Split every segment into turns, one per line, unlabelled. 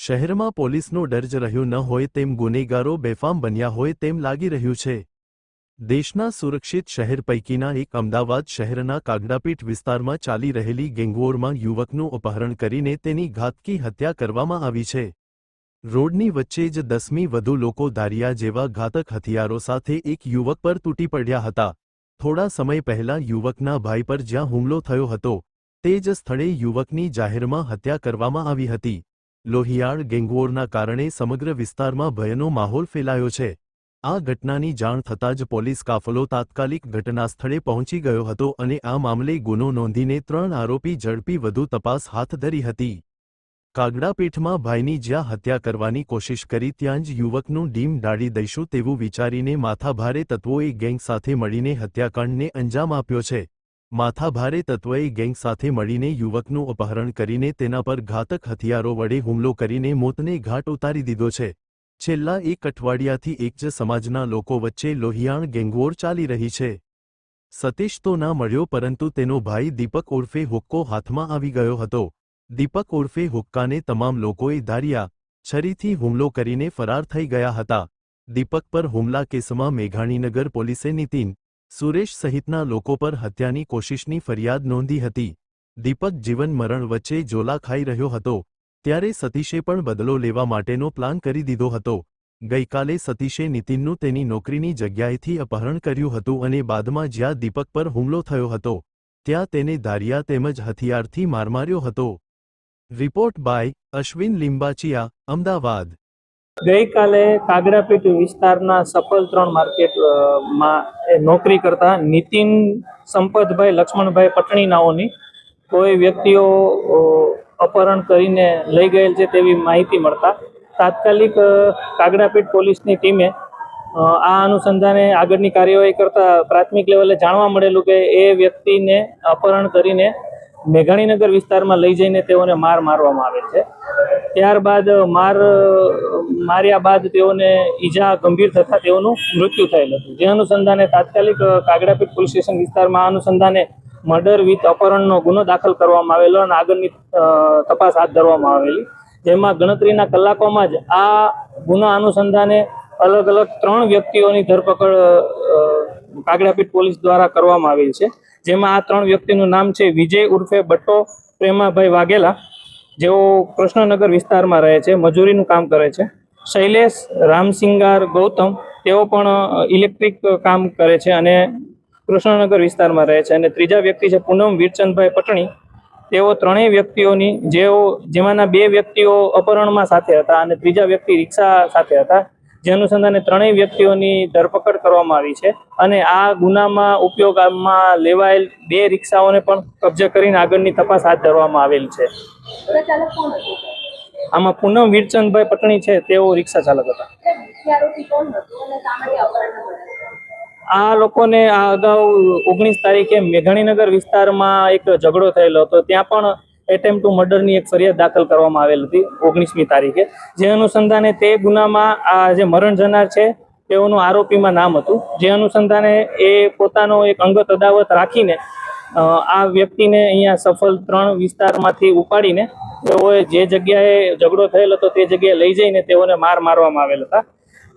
શહેરમાં પોલીસનો ડર જ રહ્યો ન હોય તેમ ગુનેગારો બેફામ બન્યા હોય તેમ લાગી રહ્યું છે. દેશના સુરક્ષિત શહેર પૈકીના એક અમદાવાદ શહેરના કાગડાપીઠ વિસ્તારમાં ચાલી રહેલી ગેંગવોરમાં યુવકનું અપહરણ કરીને તેની ઘાતકી હત્યા કરવામાં આવી છે. રોડની વચ્ચે જ દસમી વધુ લોકો દારિયા જેવા ઘાતક હથિયારો સાથે એક યુવક પર તૂટી પડ્યા હતા. થોડા સમય પહેલા યુવકના ભાઈ પર જ્યાં હુમલો થયો હતો, તે જ સ્થળે યુવકની જાહેરમાં હત્યા કરવામાં આવી હતી. લોહિયાળ ગેંગવોરના કારણે સમગ્ર વિસ્તારમાં ભયનો માહોલ ફેલાયો છે. આ ઘટનાની જાણ થતાં જ પોલીસ કાફલો તાત્કાલિક ઘટનાસ્થળે પહોંચી ગયો હતો અને આ મામલે ગુનો નોંધીને ત્રણ આરોપી ઝડપી વધુ તપાસ હાથ ધરી હતી. કાગડાપીઠમાં ભાઈની જ્યાં હત્યા કરવાની કોશિશ કરી ત્યાં જ યુવકનું ડીમ ડાળી દઈશું તેવું વિચારીને માથાભારે તત્વોએ ગેંગ સાથે મળીને હત્યાકાંડને અંજામ આપ્યો છે. માથાભારે તત્વએ ગેંગ સાથે મળીને યુવકનું અપહરણ કરીને તેના પર ઘાતક હથિયારો વડે હુમલો કરીને મોતને ઘાટ ઉતારી દીધો છે. છેલ્લા એક અઠવાડિયાથી એક જ સમાજના લોકો વચ્ચે લોહિયાણ ગેંગવોર ચાલી રહી છે. સતીશ તો ના મળ્યો પરંતુ તેનો ભાઈ દીપક ઉર્ફે હુક્કો હાથમાં આવી ગયો હતો. દીપક ઉર્ફે હુક્કાને તમામ લોકોએ ધાર્યા, છરીથી હુમલો કરીને ફરાર થઈ ગયા હતા. દીપક પર હુમલા કેસમાં મેઘાણીનગર પોલીસે નીતિન સુરેશ સહિતના લોકો પર હત્યાની કોશિશની ફરિયાદ નોંધી હતી. દીપક જીવન મરણ વચ્ચે જોલા ખાઈ રહ્યો હતો. ત્યારે સતીશે પણ બદલો લેવા માટેનો પ્લાન કરી દીધો હતો. ગઈકાલે સતીશે નીતિનનું તેની નોકરીની જગ્યાએથી અપહરણ કર્યું હતું અને બાદમાં જ્યાં દીપક પર હુમલો થયો હતો. ત્યાં તેને દારિયા તેમજ હથિયારથી માર માર્યો હતો. Report by Ashwin Limbachiya, Ahmedabad.
ગઈકાલે કાગડાપીઠ વિસ્તારના સફળ ત્રણ માર્કેટમાં એ નોકરી કરતા નીતિન સંપતભાઈ, લક્ષ્મણભાઈ પટણી નાઓની કોઈ વ્યક્તિઓ અપહરણ કરીને લઈ ગયેલ છે તેવી માહિતી મળતા તાત્કાલિક કાગડાપીટ પોલીસની ટીમે આ અનુસંધાને આગળની કાર્યવાહી કરતા પ્રાથમિક લેવલે જાણવા મળેલું કે એ વ્યક્તિને અપહરણ કરીને મેઘાણીનગર વિસ્તારમાં લઈ જઈને તેઓને માર મારવામાં આવેલ છે. ત્યારબાદ માર, માર્યા બાદ તેઓને ઈજા ગંભીર થતા તેઓનું મૃત્યુ થયેલ હતું. જે અનુસંધાને તાત્કાલિક કાગડાપીઠ પોલીસ સ્ટેશન વિસ્તારમાં અનુસંધાને મર્ડર વિથ અપહરણનો ગુનો દાખલ કરવામાં આવેલો અને આગળની તપાસ હાથ ધરવામાં આવેલી. જેમાં ગણતરીના કલાકોમાં જ આ ગુના અનુસંધાને અલગ અલગ ત્રણ વ્યક્તિઓની ધરપકડ કાગડાપીઠ પોલીસ દ્વારા કરવામાં આવેલ છે. જેમાં આ ત્રણ વ્યક્તિનું નામ છે વિજય ઉર્ફે બટ્ટો પ્રેમાભાઈ વાઘેલા. જેઓ કૃષ્ણનગર વિસ્તારમાં રહે છે, મજૂરીનું કામ કરે છે. શૈલેષ, રામસિંગાર, ગૌતમ, તેઓ પણ ઇલેક્ટ્રિક કામ કરે છે અને કૃષ્ણનગર વિસ્તારમાં રહે છે. અને ત્રીજા વ્યક્તિ છે પૂનમ વીરચંદભાઈ પટણી. તેઓ ત્રણેય વ્યક્તિઓની જેઓ, જેમાંના બે વ્યક્તિઓ અપહરણમાં સાથે હતા અને ત્રીજા વ્યક્તિ રિક્ષા સાથે હતા. જે અનુસંધાને ત્રણેય વ્યક્તિઓની ધરપકડ કરવામાં આવી છે અને આ ગુનામાં ઉપયોગમાં લેવાયેલ બે રિક્ષાઓને પણ કબજે કરીને આગળની તપાસ હાથ ધરવામાં આવેલ છે. આમાં પૂનમ વીરચંદભાઈ પટણી છે, તેઓ રિક્ષા ચાલક હતા. આ લોકોને આ અગાઉ ઓગણીસ તારીખે મેઘાણીનગર વિસ્તારમાં એક ઝઘડો થયેલો હતો. ત્યાં પણ એટેમ્પ ટુ મર્ડરની એક ફરિયાદ દાખલ કરવામાં આવેલ હતી ઓગણીસમી તારીખે. જે અનુસંધાને તે ગુનામાં આ જે મરણ જનાર છે, તેઓનું આરોપીમાં નામ હતું. જે અનુસંધાને એ પોતાનો એક અંગત અદાવત રાખીને આ વ્યક્તિને અહીંયા સફળ ત્રણ વિસ્તારમાંથી ઉપાડીને તેઓએ જે જગ્યાએ ઝઘડો થયેલ હતો તે જગ્યાએ લઈ જઈને તેઓને માર મારવામાં આવેલ હતા.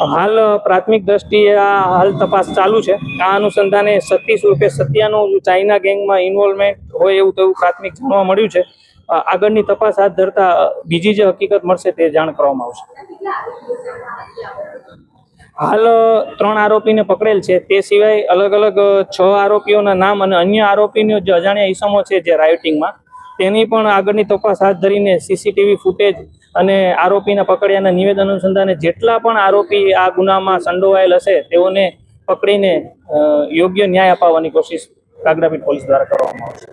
હાલ પ્રાથમિક દ્રષ્ટિએ આ હાલ તપાસ ચાલુ છે. આ અનુસંધાને સતીશ રૂપે સત્યાનું ચાઇના ગેંગમાં ઇન્વોલ્વમેન્ટ હોય એવું તેવું પ્રાથમિક જાણવા મળ્યું છે. આગળની તપાસ હાથ ધરતા બીજી જે હકીકત મળશે તે જાણ કરવામાં આવશે. હાલ ત્રણ આરોપીને પકડેલ છે. તે સિવાય અલગ અલગ છ આરોપીઓના નામ અને અન્ય આરોપીનો જે અજાણ્યા ઈસમો છે જે રાયોટિંગમાં તેની પણ આગળની તપાસ હાથ ધરીને સીસીટીવી ફૂટેજ અને આરોપીના પકડ્યાના નિવેદન અનુસંધાને જેટલા પણ આરોપી આ ગુનામાં સંડોવાયેલ હશે, તેઓને પકડીને યોગ્ય ન્યાય અપાવવાની કોશિશ કાગડાપીઠ પોલીસ દ્વારા કરવામાં આવશે.